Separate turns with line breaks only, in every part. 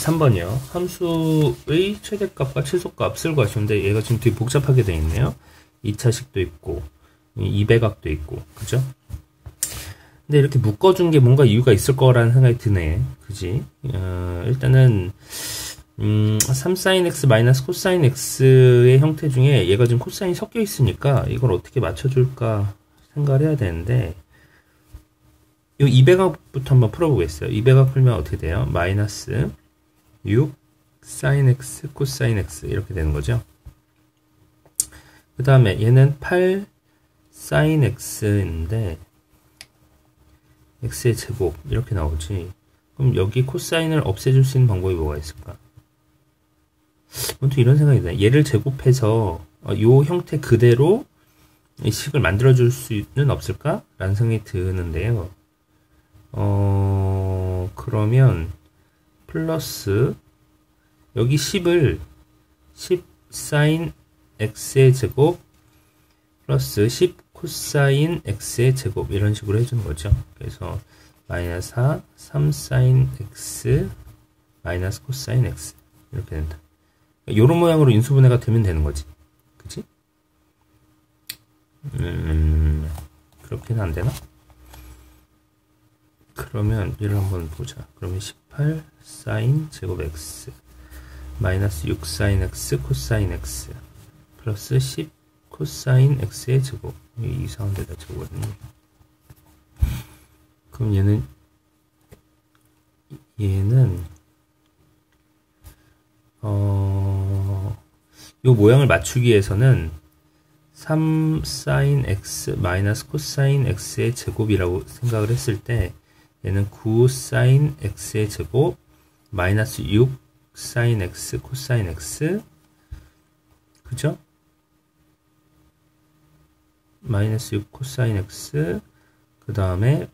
3번이요. 함수의 최대값과 최소값을 구하시는데 얘가 지금 되게 복잡하게 되어 있네요. 2차식도 있고 2배각도 있고 그죠? 근데 이렇게 묶어준 게 뭔가 이유가 있을 거라는 생각이 드네. 그지? 어, 일단은 음, 3sin x 마이너스 코사인 x의 형태 중에 얘가 지금 코사인이 섞여 있으니까 이걸 어떻게 맞춰줄까 생각을 해야 되는데 이 200각부터 한번 풀어보겠어요. 200각 풀면 어떻게 돼요? 마이너스 6 sin x 코사인 x 이렇게 되는 거죠. 그 다음에 얘는 8 sin x인데 x의 제곱 이렇게 나오지. 그럼 여기 코사인을 없애줄 수 있는 방법이 뭐가 있을까? 아무튼 이런 생각이 드네. 얘를 제곱해서 이 어, 형태 그대로 이 식을 만들어줄 수는 없을까? 라는 생각이 드는데요. 어, 그러면 플러스 여기 10을 10 사인 x의 제곱 플러스 10 코사인 x의 제곱 이런 식으로 해주는 거죠. 그래서 마이너스 4, 3 사인 x 마이너스 코사인 x 이렇게 된다. 이런 모양으로 인수분해가 되면 되는 거지. 그치? 음, 그렇게는 안 되나? 그러면 얘를 한번 보자. 그러면 18 사인 제곱 x 마이너스 6 사인 x 코사인 x 플러스 10 코사인 x의 제곱 이상한 데다 적었네 그럼 얘는 얘는 어, 요 모양을 맞추기 위해서는 3 사인 x 마이너스 코사인 x의 제곱이라고 생각을 했을 때 얘는 9 사인 x의 제곱 마이너스 6 사인 x 코사인 x. 그죠? 마이너스 6 코사인 x. 그 다음에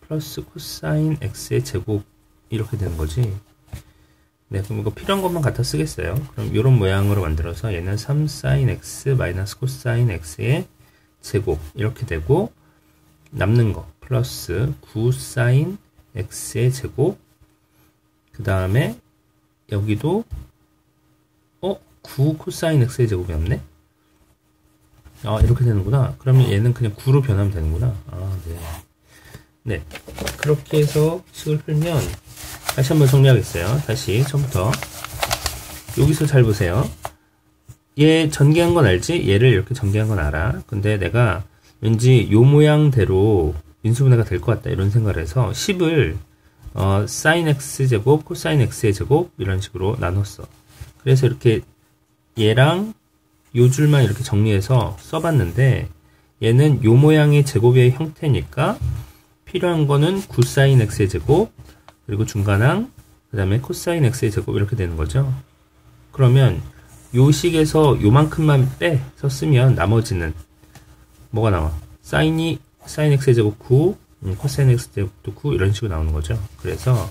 플러스 코사인 x의 제곱. 이렇게 되는 거지. 네 그럼 이거 필요한 것만 갖다 쓰겠어요. 그럼 이런 모양으로 만들어서 얘는 3 사인 x 마이너스 코사인 x의 제곱. 이렇게 되고 남는 거. 플러스 9 사인 x의 제곱. 그 다음에 여기도 어? 9 코사인 x의 제곱이 없네? 아 이렇게 되는구나. 그러면 얘는 그냥 9로 변하면 되는구나. 아 네. 네. 그렇게 해서 식을 풀면 다시 한번 정리하겠어요. 다시 처음부터. 여기서 잘 보세요. 얘 전개한 건 알지? 얘를 이렇게 전개한 건 알아. 근데 내가 왠지 요 모양대로 인수분해가 될 것 같다 이런 생각을 해서 10을 어, sin x 제곱 코사인 x의 제곱 이런 식으로 나눴어. 그래서 이렇게 얘랑 요 줄만 이렇게 정리해서 써봤는데 얘는 요 모양의 제곱의 형태니까 필요한 거는 9사인 x의 제곱 그리고 중간항 그 다음에 코사인 x의 제곱 이렇게 되는 거죠. 그러면 요 식에서 요만큼만 빼서 쓰면 나머지는 뭐가 나와 사인이 사인 x의 제곱 9 음, 코사인 x 제곱도 9 이런 식으로 나오는 거죠 그래서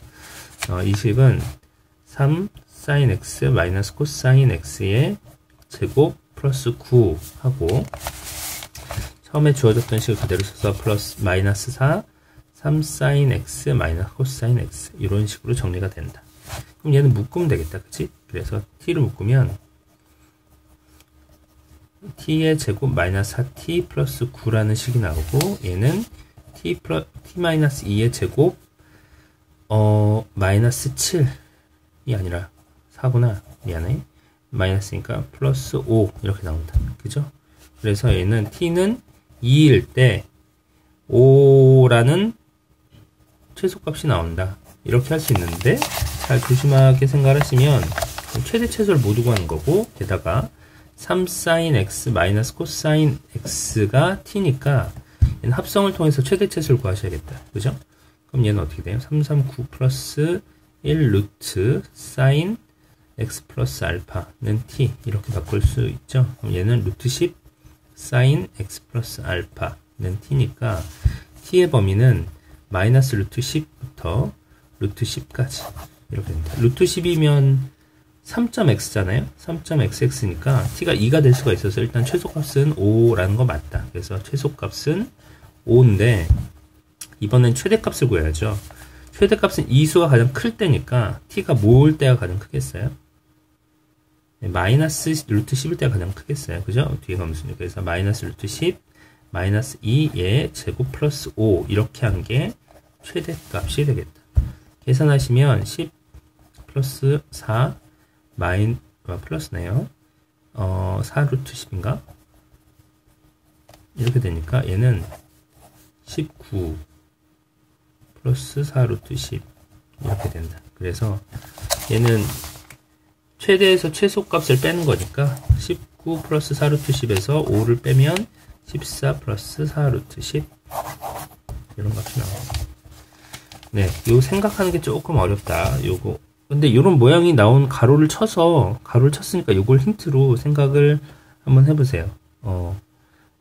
어, 이 식은 3 사인 x 마이너스 코사인 x의 제곱 플러스 9 하고 처음에 주어졌던 식을 그대로 써서 플러스 마이너스 4 3 사인 x 마이너스 코사인 x 이런 식으로 정리가 된다. 그럼 얘는 묶으면 되겠다. 그치? 그래서 t를 묶으면 t의 제곱 마이너스 4t 플러스 9라는 식이 나오고 얘는 t 플러 t 마이너스 2의 제곱 어 마이너스 7이 아니라 4구나 미안해 마이너스니까 플러스 5 이렇게 나온다. 그죠? 그래서 얘는 t는 2일 때 5라는 최소값이 나온다. 이렇게 할 수 있는데 잘 조심하게 생각하시면 최대 최소를 모두 구하는 거고 게다가 3sin x 마이너스 코사인 x가 t니까 얘는 합성을 통해서 최대 최소를 구하셔야겠다. 그죠? 그럼 얘는 어떻게 돼요? 339 플러스 1 루트 사인 x 플러스 알파는 t 이렇게 바꿀 수 있죠. 그럼 얘는 루트 10 사인 x 플러스 알파는 t니까 t의 범위는 마이너스 루트 10부터 루트 10까지 이렇게 됩니다. 루트 10이면 3.x잖아요. 3.xx니까 t가 2가 될 수가 있어서 일단 최소값은 5라는 거 맞다. 그래서 최소값은 5인데 이번엔 최대값을 구해야죠. 최대값은 이수가 가장 클 때니까 t가 모을 때가 가장 크겠어요. 네, 마이너스 루트 10일 때가 가장 크겠어요. 그죠? 뒤에 가면수니까. 그래서 마이너스 루트 10, 마이너스 2의 제곱 플러스 5 이렇게 한 게 최대값이 되겠다. 계산하시면 10 플러스 4 마인 아, 플러스네요. 어, 4 루트 10인가? 이렇게 되니까 얘는 19 플러스 4 루트 10 이렇게 된다. 그래서 얘는 최대에서 최소값을 빼는 거니까 19 플러스 4 루트 10에서 5를 빼면 14 플러스 4 루트 10 이런 값이 나옵니다. 네, 요 생각하는 게 조금 어렵다. 요거 근데 이런 모양이 나온 가로를 쳐서 가로를 쳤으니까 요걸 힌트로 생각을 한번 해보세요. 어,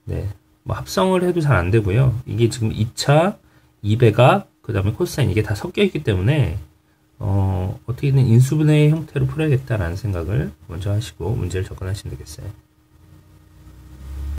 네, 뭐 합성을 해도 잘 안 되고요. 이게 지금 2차 2배가 그 다음에 코사인 이게 다 섞여 있기 때문에 어, 어떻게든 인수분해 형태로 풀어야겠다라는 생각을 먼저 하시고 문제를 접근하시면 되겠어요.